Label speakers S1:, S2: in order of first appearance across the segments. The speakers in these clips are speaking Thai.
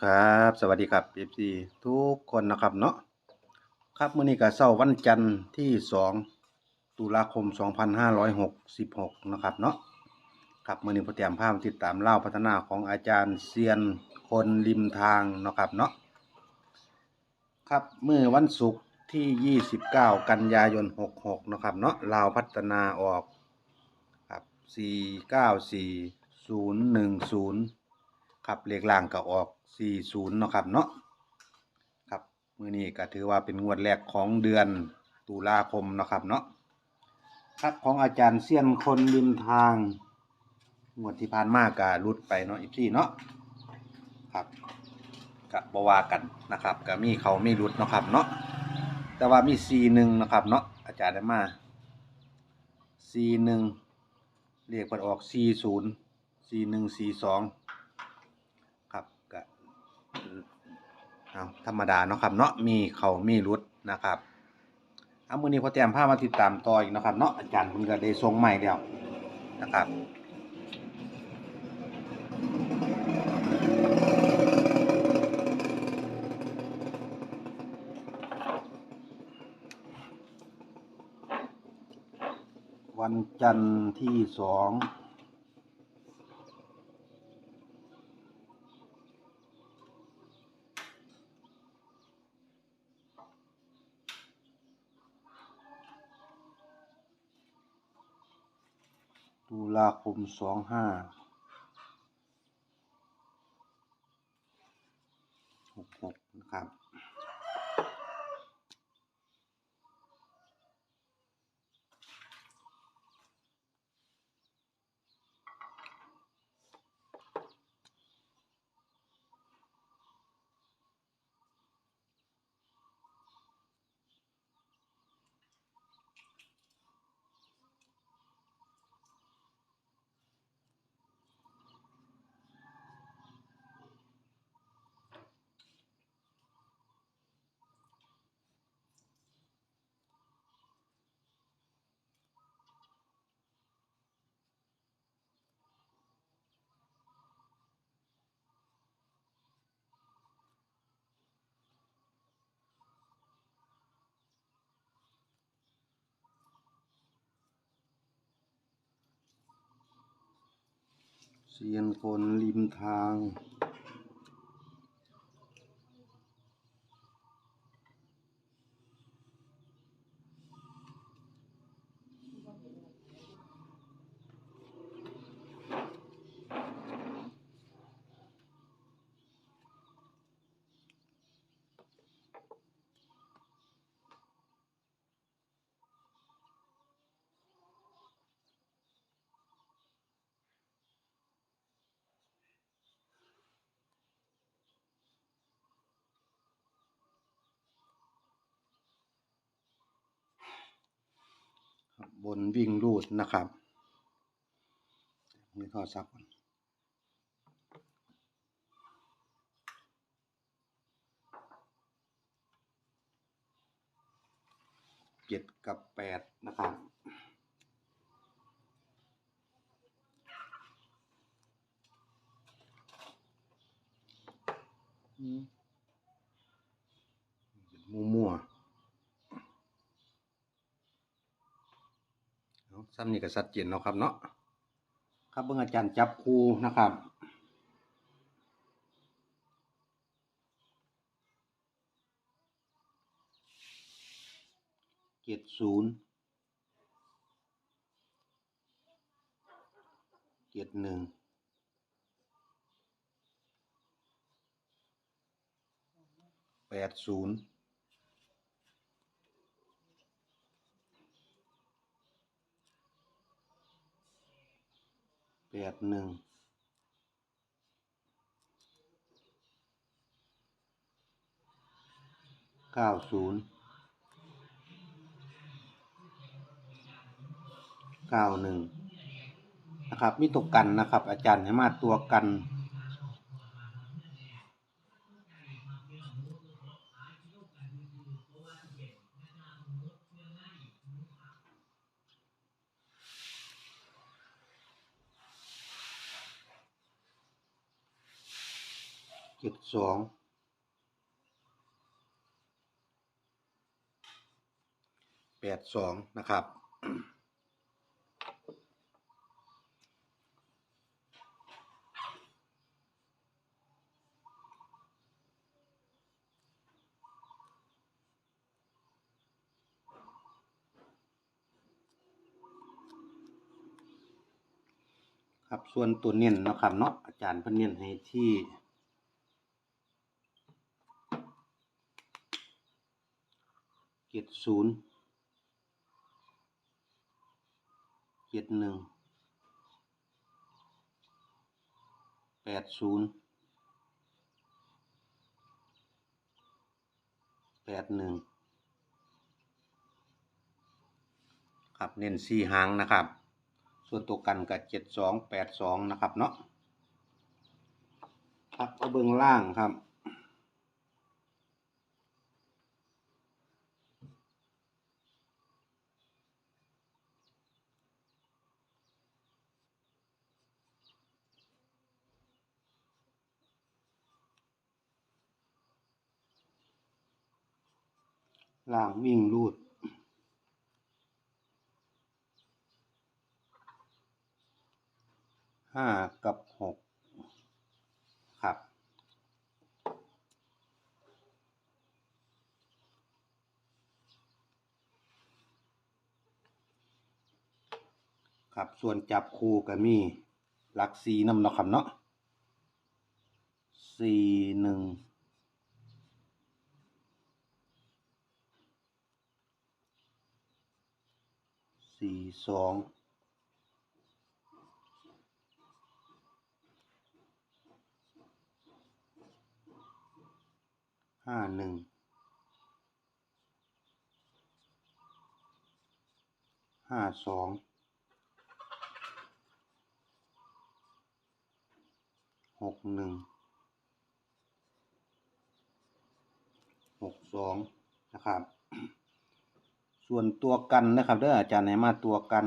S1: ครับ สวัสดีครับ FC ทุกคนนะครับเนาะครับมื้อนี้ก็เช้าวันจันทร์ที่ 2 ตุลาคม 2566 นะครับเนาะครับมื้อนี้ผมเตรียมภาพติดตามเล่าพัฒนาของอาจารย์เซียนคนริมทางนะครับเนาะครับเมื่อวันศุกร์ที่ 29 กันยายน 66 นะครับเนาะลาวพัฒนาออกครับ 494010 ครับเลขล่างก็ออก 40เนาะครับเนาะครับมือนี้ก็ถือว่าเป็นงวดแรกของเดือนตุลาคมเนาะครับเนาะครับของอาจารย์เซียนคนริมทางงวดที่ผ่านมาก็หลุดไปเนาะอีพี่เนาะครับก็บ่ว่ากันนะครับก็มีเขาไมีหลุดเนาะครับเนาะแต่ว่ามี C1 เนาะครับเนาะอาจารย์ได้มา C1 เรียกเพิ่นออก40 C1 C2 ครับก็ เอาธรรมดาเนาะครับเนาะมีเขามีรุดนะครับเอามือนี้พอแต้มพามาติดตามต่ออีกนะครับเนาะอาจารย์เพิ่นก็ได้ส่งใหม่แล้วนะครับวันจันทร์ที่สอง ตุลาคมสองห้าหกหกนะครับ เซียนคนริมทาง บนวิ่งรูดนะครับมีโทรศัพท์ก่อนเจ็ดกับแปดนะครับอืมมั่วๆ เอา ซ้ำนี่ก็ชัดเจนเนาะครับเนาะครับเบิ่งอาจารย์จับคู่นะครับเจ็ดศูนย์เจ็ดหนึ่งแปดศูนย์ แปดหนึ่งเก้าศูนย์เก้าหนึ่งนะครับมีตัวกันนะครับ อาจารย์ให้มาตัวกัน ส เจ็ดสองแปดสองนะครับครับส่วนตัวเน้นนะครับเนาะอาจารย์เพิ่นเน้นให้ที่ เจ็ด ศูนย์เจ็ดหนึ่งแปดศูนย์แปดหนึ่งครับเน้นสี่หางนะครับ ส่วนตัวกันกับเจ็ดสองแปดสองนะครับเนาะครับเอาเบื้องล่างครับ ล่างวิ่งรูด ห้ากับหกครับ ครับ ส่วนจับคู่ก็มีหลักสีน้ำเนาะครับเนาะสี่หนึ่ง สี่สองห้าหนึ่งห้าสองหกหนึ่งหกสองนะครับ ส่วนตัวกันนะครับเด้ออาจารย์ไหนมาตัวกัน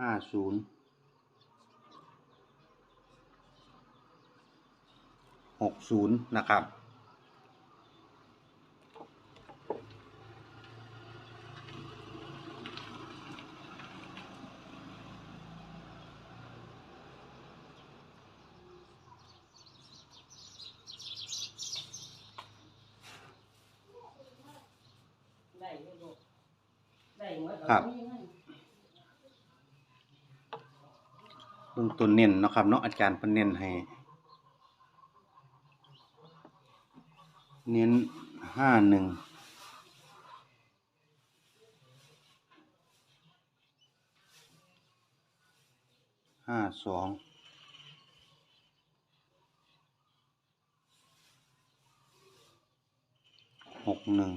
S1: ห้าศูนย์หกศูนย์นะครับ
S2: ได้อยู่ลูกได้หมด
S1: ครับ
S2: เอามีเงิน
S1: เบื้องต้นเน้นเนาะครับเนาะอาจารย์เพิ่นเน้นให้ เน้นห้าหนึ่งห้าสองหกหนึ่ง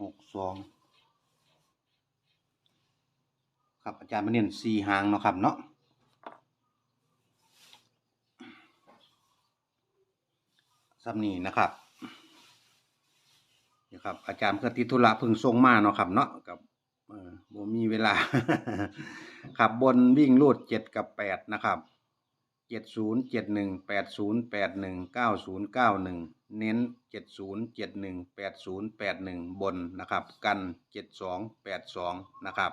S1: หกส องครับอาจารย์มาเน้นสี่หางเนาะครับเนาะซับนี้นะครับนี่ครับ อาจารย์เพื่อติดธุระพึ่งส่งมาเนาะครับเนาะกับบ่มีเวลา ครับบนวิ่งรูดเจ็ดกับแปดนะครับ เจ็ดศูนย์เจ็ดหนึ่งแปดศูนย์แปดหนึ่งเก้าศูนย์เก้าหนึ่งเน้นเจ็ดศูนย์เจ็ดหนึ่งแปดศูนย์แปดหนึ่งบนนะครับ กันเจ็ดสองแปดสองนะครับ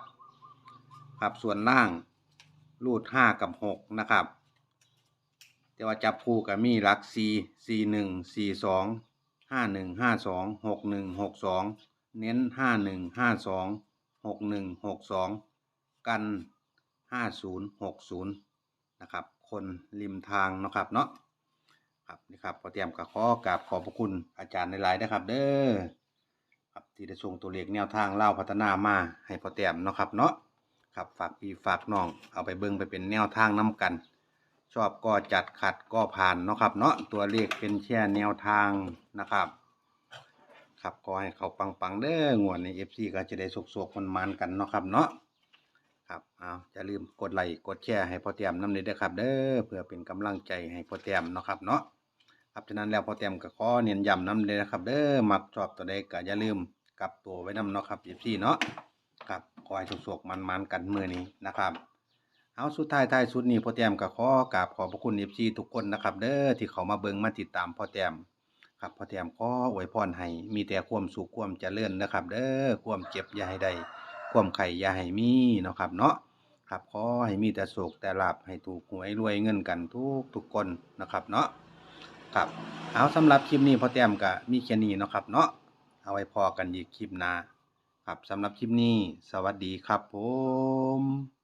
S1: ครับส่วนล่างรูดห้ากับหกนะครับ แต่ว่าจับคู่กับมีหลักสี่สี่หนึ่งสี่สองห้าหนึ่งห้าสองหกหนึ่งหกสองเน้นห้าหนึ่งห้าสองหกหนึ่งหกสองกันห้าศูนย์หกศูนย์นะครับ คนริมทางเนาะครับเนาะครับนี่ครับพอเตรียมกับข้อกราบขอบพระคุณอาจารย์ในไลน์นะครับ เด้อครับที่ได้ส่งตัวเลขแนวทางเล่าพัฒนามาให้พอเตรียมเนาะครับเนาะครับฝากพี่ฝากน้องเอาไปเบิ่งไปเป็นแนวทางน้กัน ชอบก็จัดขัดก็ผ่านเนาะครับ เนาะตัวเลขเป็นแค่แนวทางนะครับครับก็ให้เขาปังๆเด้องวดในเอฟซีก็จะได้สุกๆมันมันๆกันเนาะครับเนาะ ครับเอาอย่าลืมกดไลค์กดแชร์ให้พ่อเตียมน้ำนี้ด้วยครับ เด้อเพื่อเป็นกำลังใจให้พ่อเตียมเนาะครับเนาะครับฉะนั้นแล้วพ่อเตียมก็ขอเน้นย้ำน้ำเลยนะครับ เด้อมักชอบตัวใดก็อย่าลืมกลับตัวไว้นํเนาะครับพี่เนาะครับขอให้สุขๆมันๆกันมือนี้นะครับเอาสุดท้ายท้ายสุดนี้พ่อแต้มก็ขอกราบขอบพระคุณ FC ทุกคนนะครับ เด้อที่เขามาเบิ่งมาติดตามพ่อแต้มครับพ่อแต้มขออวยพรให้มีแต่ความสุขความเจริญนะครับ เด้อความเจ็บย่าให้ได้ ความไข่อย่าให้มีเนาะครับเนาะครับขอให้มีแต่โศกแต่ลาบให้ถูกหวยรวยเงินกันทุกทุกคนนะครับเนาะครับเอาสำหรับคลิปนี้พ่อแต้มกับมีแค่นี้เนาะครับเนาะเอาไว้พอกันอีกคลิปหน้าครับสำหรับคลิปนี้ สวัสดีครับผม